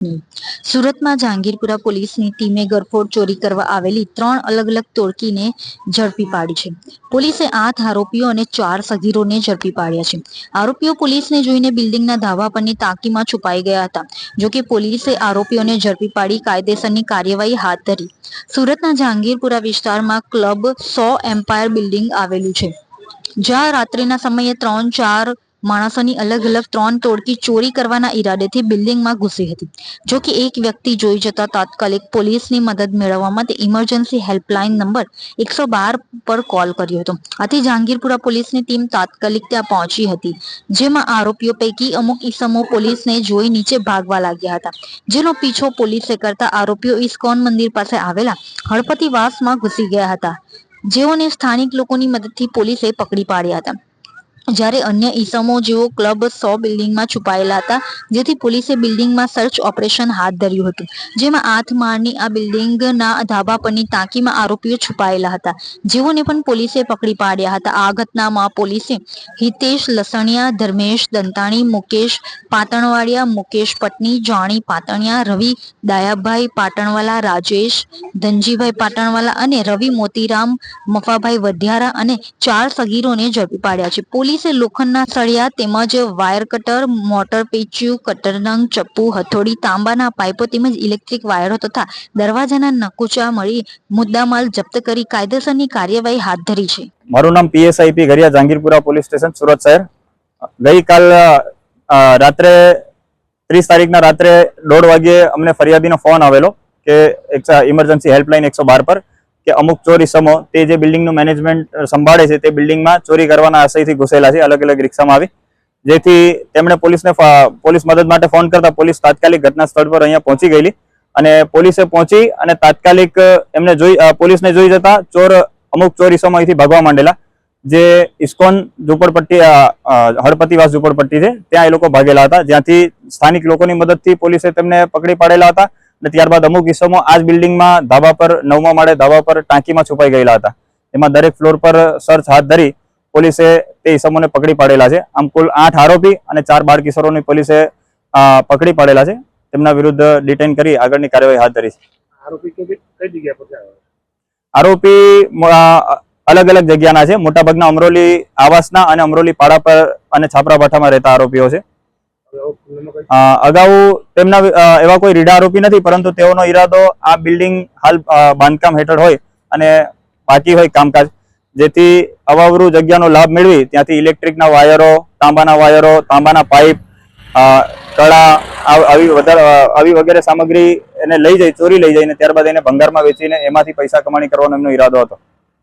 સુરતમાં જહાંગીરપુરા પોલીસની ટીમે ગરફોડ ચોરી કરવા આવેલી ત્રણ અલગ અલગ ટોળકીને ઝડપી પાડી છે. પોલીસે આઠ આરોપીઓ અને ચાર સગીરોને ઝડપી પાડ્યા છે. આરોપીઓ પોલીસને જોઈને બિલ્ડિંગના ધાબા પરની તાકીમાં છુપાઈ ગયા હતા જોકે પોલીસે આરોપીઓને ઝડપી પાડી કાયદેસરની કાર્યવાહી હાથ ધરી. સુરતના જહાંગીરપુરા વિસ્તારમાં ક્લબ સો એમ્પાયર બિલ્ડિંગ આવેલું છે. જ્યાં રાત્રિના સમયે ત્રણ ચાર માણસોની અલગ અલગ ત્રણ તોડકી ચોરી કરવાના ઈરાદેથી બિલ્ડિંગમાં ઘૂસી હતી. જો કે એક વ્યક્તિ જોઈ જતા તાત્કાલિક પોલીસની મદદ મેળવવા માટે ઇમરજન્સી હેલ્પલાઇન નંબર એકસો બાર પર કોલ કર્યો હતો. આથી જહાંગીરપુરા પોલીસની ટીમ તાત્કાલિક ત્યાં પહોંચી હતી, જેમાં આરોપીઓ પૈકી અમુક ઈસમો પોલીસને જોઈ નીચે ભાગવા લાગ્યા હતા. જેનો પીછો પોલીસે કરતા આરોપીઓ ઇસ્કોન મંદિર પાસે આવેલા હળપતિવાસમાં ઘૂસી ગયા હતા. જેઓને સ્થાનિક લોકોની મદદથી પોલીસે પકડી પાડ્યા હતા. જ્યારે અન્ય ઈસમો જેઓ ક્લબ સો બિલ્ડિંગમાં છુપાયેલા હતા, જેથી પોલીસે બિલ્ડિંગમાં સર્ચ ઓપરેશન હાથ ધર્યું હતું. જેમાં આઠ માળની આ બિલ્ડિંગના ધાબા પરની ટાંકીમાં આરોપીઓ છુપાયેલા હતા. જેઓને પણ પોલીસે પકડી પાડ્યા હતા. આ ઘટનામાં પોલીસે હિતેશ લસણિયા, ધર્મેશ દંતાણી, મુકેશ પાટણવાડિયા મુકેશ પટની, જાણી પાટણિયા રવિ દાયાભાઈ પાટણવાલા, રાજેશ ધનજીભાઈ પાટણવાલા અને રવિ મોતીરામ, મફાભાઈ વઢિયારા અને ચાર સગીરોને ઝડપી પાડ્યા છે. પોલીસે લોખંડના સળિયા તેમજ વાયર કટર, મોટર પેચ્યુ, કટરનંગ, ચપ્પુ, હથોડી, તાંબાના પાઇપો તેમજ ઇલેક્ટ્રિક વાયરો તથા દરવાજાના નકુચા મળી મુદ્દામાલ જપ્ત કરી કાયદેસરની કાર્યવાહી હાથ ધરી છે. મારું નામ PSI P Ghariya Jangirpura police station, Surat શહેર. ગઈકાલ રાત્રે ત્રીસ તારીખના રાત્રે દોઢ વાગ્યે અમને ફરિયાદીનો ફોન આવેલો કે ઇમરજન્સી હેલ્પલાઇન એકસો બાર પર કે અમુક ચોરી સમો, તે જે બિલ્ડિંગનું મેનેજમેન્ટ સંભાળે છે, તે બિલ્ડિંગમાં ચોરી કરવાના આશયથી ઘૂસેલા છે અલગ અલગ રિક્ષામાં આવી. જેથી તેમણે પોલીસને પોલીસ મદદ માટે ફોન કરતા પોલીસ તાત્કાલિક ઘટના સ્થળ પર અહીંયા પહોંચી ગયેલી અને પોલીસે પહોંચી અને તાત્કાલિક એમને જોઈ પોલીસને જોઈ જતા ચોર, અમુક ચોર ઇસમો અહીંથી ભાગવા માંડેલા. જે ઇસ્કોન ઝુંપડપટ્ટી હળપતિવાસ ઝુંપડપટ્ટી છે, ત્યાં એ લોકો ભાગેલા હતા. જ્યાંથી સ્થાનિક લોકોની મદદથી પોલીસે તેમને પકડી પાડેલા હતા. અને ત્યારબાદ અમુક કિસ્સામાં આ જ બિલ્ડિંગમાં ધાબા પર નવમા માળે ધાબા પર ટાંકીમાં છુપાઈ ગયેલા હતા. એમાં દરેક ફ્લોર પર સર્ચ હાથ ધરી પોલીસે તે ઇસમોને પકડી પાડેલા છે. આમ કુલ આઠ આરોપી અને ચાર બાળ કિશોરોની પોલીસે પકડી પાડેલા છે. તેમના વિરુદ્ધ ડિટેન કરી આગળની કાર્યવાહી હાથ ધરી છે. આરોપી અલગ અલગ જગ્યાના છે. મોટાભાગના અમરોલી આવાસના અને અમરોલી પાડા પર અને છાપરા ભાઠામાં રહેતા આરોપીઓ છે. અગાઉ તેમના એવા કોઈ રીડા આરોપી નથી, પરંતુ તેઓનો ઈરાદો આ બિલ્ડિંગ હાલ બાંધકામ હેઠળ હોય અને બાકી હોય કામકાજ, જેથી અવાવરુ જગ્યાનો લાભ મેળવી ત્યાંથી ઇલેક્ટ્રિકના વાયરો, તાંબાના વાયરો, તાંબાના પાઇપ આવ- આવી વધારે આવી વગેરે સામગ્રી એને લઈ જઈ, ચોરી લઈ જઈને ત્યારબાદ એને ભંગારમાં વેચીને એમાંથી પૈસા કમાણી કરવાનો એમનો ઈરાદો હતો.